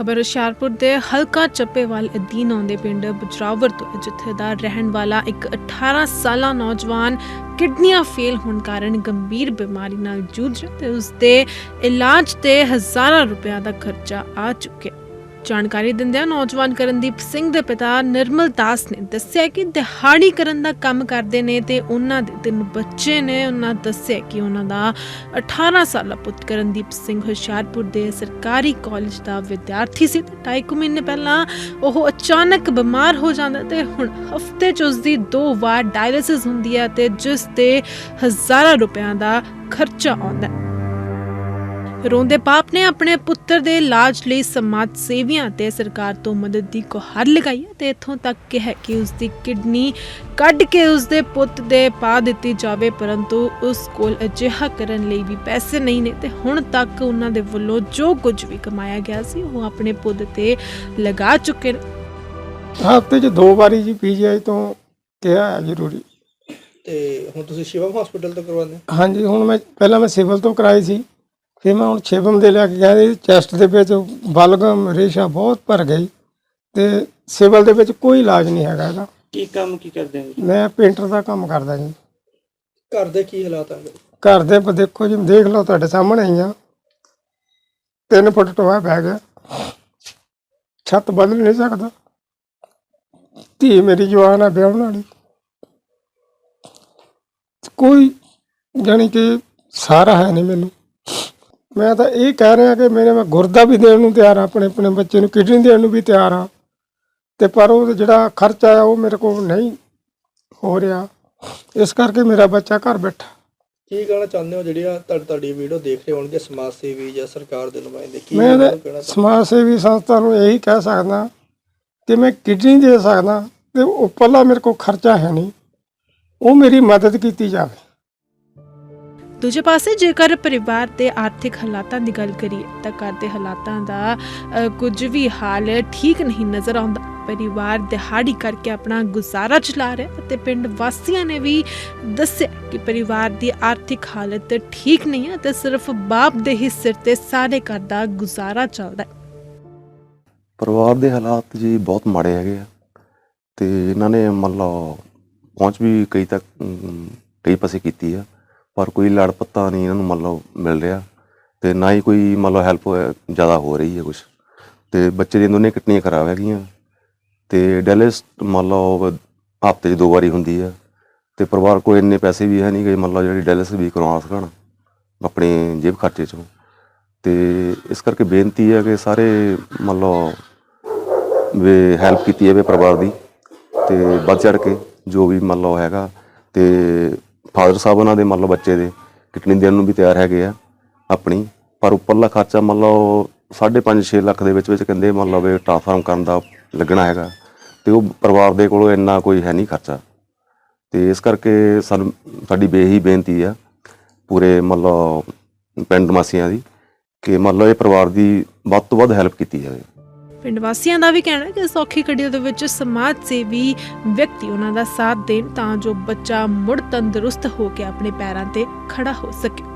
ਖਬਰ ਹੁਸ਼ਿਆਰਪੁਰ ਦੇ ਹਲਕਾ ਚੱਪੇਵਾਲ ਅਧੀਨ ਆਉਂਦੇ ਪਿੰਡ ਬਜਰਾਵਰ ਤੋਂ ਹੈ, ਜਿੱਥੇ ਦਾ ਰਹਿਣ ਵਾਲਾ ਇੱਕ 18 ਸਾਲਾ ਨੌਜਵਾਨ ਕਿਡਨੀਆਂ ਫੇਲ ਹੋਣ ਕਾਰਨ ਗੰਭੀਰ ਬਿਮਾਰੀ ਨਾਲ ਜੂਝ ਰਿਹਾ ਤੇ ਉਸ ਦੇ ਇਲਾਜ ਤੇ ਹਜ਼ਾਰਾਂ ਰੁਪਏ ਦਾ ਖਰਚਾ ਆ ਚੁੱਕਿਆ। ਜਾਣਕਾਰੀ ਦਿੰਦਿਆਂ ਨੌਜਵਾਨ ਕਰਨਦੀਪ ਸਿੰਘ ਦੇ ਪਿਤਾ ਨਿਰਮਲ ਦਾਸ ਨੇ ਦੱਸਿਆ ਕਿ ਦਿਹਾੜੀ ਕਰਨ ਦਾ ਕੰਮ ਕਰਦੇ ਨੇ ਤੇ ਉਹਨਾਂ ਦੇ ਤਿੰਨ ਬੱਚੇ ਨੇ। ਉਹਨਾਂ ਦੱਸਿਆ ਕਿ ਉਹਨਾਂ ਦਾ 18 ਸਾਲਾ ਪੁੱਤ ਕਰਨਦੀਪ ਸਿੰਘ ਹੁਸ਼ਿਆਰਪੁਰ ਦੇ ਸਰਕਾਰੀ ਕਾਲਜ ਦਾ ਵਿਦਿਆਰਥੀ ਸੀ ਤੇ ਢਾਈ ਕੁ ਮਹੀਨੇ ਪਹਿਲਾਂ ਉਹ ਅਚਾਨਕ ਬਿਮਾਰ ਹੋ ਜਾਂਦਾ ਤੇ ਹੁਣ ਹਫ਼ਤੇ 'ਚ ਉਸ ਦੀ ਦੋ ਵਾਰ ਡਾਇਲਿਸਿਸ ਹੁੰਦੀ ਹੈ ਤੇ ਜਿਸ ਤੇ ਹਜ਼ਾਰਾਂ ਰੁਪਇਆਂ ਦਾ ਖਰਚਾ ਆਉਂਦਾ ਹੈ। ਰੋਂਦੇ ਬਾਪ ਨੇ ਆਪਣੇ ਪੁੱਤਰ ਦੇ ਇਲਾਜ ਲਈ ਸਮਾਜ ਸੇਵੀਆਂ ਤੇ ਸਰਕਾਰ ਤੋਂ ਮਦਦ ਦੀ ਗੁਹਾਰ ਲਗਾਈ ਤੇ ਇੱਥੋਂ ਤੱਕ ਕਿਹਾ ਕਿ ਉਸ ਦੀ ਕਿਡਨੀ ਕੱਢ ਕੇ ਉਸ ਦੇ ਪੁੱਤ ਦੇ ਪਾ ਦਿੱਤੀ ਜਾਵੇ ਪਰੰਤੂ ਉਸ ਕੋਲ ਅਜਿਹਾ ਕਰਨ ਲਈ ਵੀ ਪੈਸੇ ਨਹੀਂ ਨੇ ਤੇ ਹੁਣ ਤੱਕ ਉਹਨਾਂ ਦੇ ਵੱਲੋਂ ਜੋ ਕੁਝ ਵੀ ਕਮਾਇਆ ਗਿਆ ਸੀ ਉਹ ਆਪਣੇ ਪੁੱਤ ਤੇ ਲਗਾ ਚੁੱਕੇ ਨੇ। ਹਫ਼ਤੇ 'ਚ ਦੋ ਵਾਰੀ ਜੀ ਪੀਜੀਆਈ ਤੋਂ ਕਿਹਾ ਹੈ ਜ਼ਰੂਰੀ। ਤੇ ਹੁਣ ਤੁਸੀਂ ਸ਼ਿਵਮ ਹਸਪੀਟਲ ਤੋਂ ਕਰਵਾਉਂਦੇ ਹੋ? ਹਾਂਜੀ ਹੁਣ ਮੈਂ ਪਹਿਲਾਂ ਮੈਂ ਸਿਵਲ ਤੋਂ ਕਰਾਈ ਸੀ। ਫਿਰ ਮੈਂ ਹੁਣ ਛੇਵਮ ਦੇ ਲੈ ਕੇ ਗਿਆ ਇਹਦੀ ਚੈਸਟ ਦੇ ਵਿੱਚ ਬਲਗਮ ਰੇਸ਼ਾ ਬਹੁਤ ਭਰ ਗਈ ਤੇ ਸਿਵਲ ਦੇ ਵਿੱਚ ਕੋਈ ਇਲਾਜ ਨਹੀਂ ਹੈਗਾ ਇਹਦਾ। ਕੀ ਕੰਮ ਕੀ ਕਰਦੇ ਹੋ ਮੈਂ ਪੇਂਟਰ ਦਾ ਕੰਮ ਕਰਦਾ ਜੀ। ਘਰ ਦੇ ਕੀ ਹਾਲਾਤ ਆ ਘਰ ਦੇ ਪ- ਦੇਖੋ ਜੀ ਦੇਖ ਲਓ ਤੁਹਾਡੇ ਸਾਹਮਣੇ ਹੀ ਆ। ਤਿੰਨ ਫੁੱਟ ਟੋਆ ਪੈ ਗਿਆ। ਛੱਤ ਬਦਲ ਨਹੀਂ ਸਕਦਾ। ਧੀ ਮੇਰੀ ਜਵਾਨ ਆ ਵਿਆਹਣ ਵਾਲੀ। ਕੋਈ ਜਾਣੀ ਕਿ ਸਾਰਾ ਹੈ ਨਹੀਂ ਮੈਨੂੰ। ਮੈਂ ਤਾਂ ਇਹ ਕਹਿ ਰਿਹਾ ਕਿ ਮੇਰੇ ਮੈਂ ਗੁਰਦਾ ਵੀ ਦੇਣ ਨੂੰ ਤਿਆਰ ਆ ਆਪਣੇ ਆਪਣੇ ਬੱਚੇ ਨੂੰ ਕਿਡਨੀ ਦੇਣ ਨੂੰ ਵੀ ਤਿਆਰ ਆ ਤੇ ਪਰ ਉਹ ਜਿਹੜਾ ਖਰਚਾ ਆ ਉਹ ਮੇਰੇ ਕੋਲ ਨਹੀਂ ਹੋ ਰਿਹਾ। ਇਸ ਕਰਕੇ ਮੇਰਾ ਬੱਚਾ ਘਰ ਬੈਠਾ। ਕੀ ਕਹਿਣਾ ਚਾਹੁੰਦੇ ਹੋ ਜਿਹੜੀਆਂ ਤੁਹਾਡੀ ਤੁਹਾਡੀ ਵੀਡੀਓ ਦੇਖ ਰਹੇ ਹੋਣਗੇ ਸਮਾਜ ਸੇਵੀ ਜਾਂ ਸਰਕਾਰ ਦੇ ਨੁਮਾਇੰਦੇ? ਕੀ ਮੈਂ ਤਾਂ ਕਹਿਣਾ ਸਮਾਜ ਸੇਵੀ ਸੰਸਥਾ ਨੂੰ ਇਹੀ ਕਹਿ ਸਕਦਾ ਕਿ ਮੈਂ ਕਿਡਨੀ ਦੇ ਸਕਦਾ ਤੇ ਉੱਪਰਲਾ ਮੇਰੇ ਕੋਲ ਖਰਚਾ ਹੈ ਨਹੀਂ। ਉਹ ਮੇਰੀ ਮਦਦ ਕੀਤੀ ਜਾਵੇ। ਦੂਜੇ ਪਾਸੇ ਜੇਕਰ ਪਰਿਵਾਰ ਦੇ ਆਰਥਿਕ ਹਾਲਾਤਾਂ ਦੀ ਗੱਲ ਕਰੀਏ ਤਾਂ ਘਰ ਦੇ ਹਾਲਾਤਾਂ ਦਾ ਕੁਝ ਵੀ ਹਾਲ ਠੀਕ ਨਹੀਂ ਨਜ਼ਰ ਆਉਂਦਾ। ਪਰਿਵਾਰ ਦਿਹਾੜੀ ਕਰਕੇ ਆਪਣਾ ਗੁਜ਼ਾਰਾ ਚਲਾ ਰਿਹਾ ਅਤੇ ਪਿੰਡ ਵਾਸੀਆਂ ਨੇ ਵੀ ਦੱਸਿਆ ਕਿ ਪਰਿਵਾਰ ਦੀ ਆਰਥਿਕ ਹਾਲਤ ਠੀਕ ਨਹੀਂ ਹੈ ਤੇ ਸਿਰਫ ਬਾਪ ਦੇ ਹੀ ਸਿਰ ਤੇ ਸਾਰੇ ਘਰ ਦਾ ਗੁਜ਼ਾਰਾ ਚੱਲਦਾ ਹੈ। ਪਰਿਵਾਰ ਦੇ ਹਾਲਾਤ ਜੀ ਬਹੁਤ ਮਾੜੇ ਹੈਗੇ ਆ ਤੇ ਇਹਨਾਂ ਨੇ ਮੰਨ ਲਓ ਪਹੁੰਚ ਵੀ ਕਈ ਤੱਕ ਕਈ ਪਾਸੇ ਕੀਤੀ ਆ। ਪਰ ਕੋਈ ਲੜ ਪੱਤਾ ਨਹੀਂ ਇਹਨਾਂ ਨੂੰ ਮੰਨ ਲਓ ਮਿਲ ਰਿਹਾ ਤੇ ਨਾ ਹੀ ਕੋਈ ਮੰਨ ਲਓ ਹੈਲਪ ਜ਼ਿਆਦਾ ਹੋ ਰਹੀ ਹੈ ਕੁਝ ਤੇ ਬੱਚੇ ਦੀਆਂ ਦੋਨੇ ਕਿਡਨੀਆਂ ਖਰਾਬ ਹੈਗੀਆਂ। ਤੇ ਡਾਇਲਿਸ ਮੰਨ ਲਓ ਹਫ਼ਤੇ 'ਚ ਦੋ ਵਾਰੀ ਹੁੰਦੀ ਆ। ਤੇ ਪਰਿਵਾਰ ਕੋਲ ਇੰਨੇ ਪੈਸੇ ਵੀ ਹੈ ਨਹੀਂ ਕਿ ਮੰਨ ਲਓ ਜਿਹੜੀ ਡੈਲਿਸ ਵੀ ਕਰਵਾ ਸਕਣ ਆਪਣੇ ਜੇਬ ਖਰਚੇ 'ਚੋਂ। ਤੇ ਇਸ ਕਰਕੇ ਬੇਨਤੀ ਹੈ ਕਿ ਸਾਰੇ ਮੰਨ ਲਓ ਵੀ ਹੈਲਪ ਕੀਤੀ ਜਾਵੇ ਪਰਿਵਾਰ ਦੀ। ਤੇ ਵੱਧ ਚੜ ਕੇ ਜੋ ਵੀ ਮੰਨ ਲਓ ਹੈਗਾ ਤੇ ਫਾਦਰ ਸਾਹਿਬ ਉਹਨਾਂ ਦੇ ਮੰਨ ਲਓ ਬੱਚੇ ਦੇ ਕਿਡਨੀ ਦੇਣ ਨੂੰ ਵੀ ਤਿਆਰ ਹੈਗੇ ਆ ਆਪਣੀ, ਪਰ ਉੱਪਰਲਾ ਖਰਚਾ ਮੰਨ ਲਓ 5.5 6 ਲੱਖ ਦੇ ਵਿੱਚ ਵਿੱਚ ਕਹਿੰਦੇ ਮੰਨ ਲਓ ਵੀ ਟ੍ਰਾਂਸਫਾਰਮ ਕਰਨ ਦਾ ਲੱਗਣਾ ਹੈਗਾ। ਤੇ ਉਹ ਪਰਿਵਾਰ ਦੇ ਕੋਲੋਂ ਇੰਨਾ ਕੋਈ ਹੈ ਨਹੀਂ ਖਰਚਾ। ਤੇ ਇਸ ਕਰਕੇ ਸਾਨੂੰ, ਸਾਡੀ ਬੇਹੀ ਬੇਨਤੀ ਆ ਪੂਰੇ ਮੰਨ ਲਓ ਪਿੰਡ ਵਾਸੀਆਂ ਦੀ ਕਿ ਮੰਨ ਲਓ ਇਹ ਪਰਿਵਾਰ ਦੀ ਵੱਧ ਤੋਂ ਵੱਧ ਹੈਲਪ ਕੀਤੀ ਜਾਵੇ। ਪਿੰਡ ਵਾਸੀਆਂ ਦਾ ਵੀ ਕਹਿਣਾ ਹੈ ਕਿ ਸੌਖੀ ਘੜੀ ਦੇ ਵਿੱਚ ਸਮਾਜ ਸੇਵੀ ਵਿਅਕਤੀ ਉਹਨਾਂ ਦਾ ਸਾਥ ਦੇਣ ਤਾਂ ਜੋ ਬੱਚਾ ਮੁੜ ਤੰਦਰੁਸਤ ਹੋ ਕੇ ਆਪਣੇ ਪੈਰਾਂ ਤੇ ਖੜਾ ਹੋ ਸਕੇ।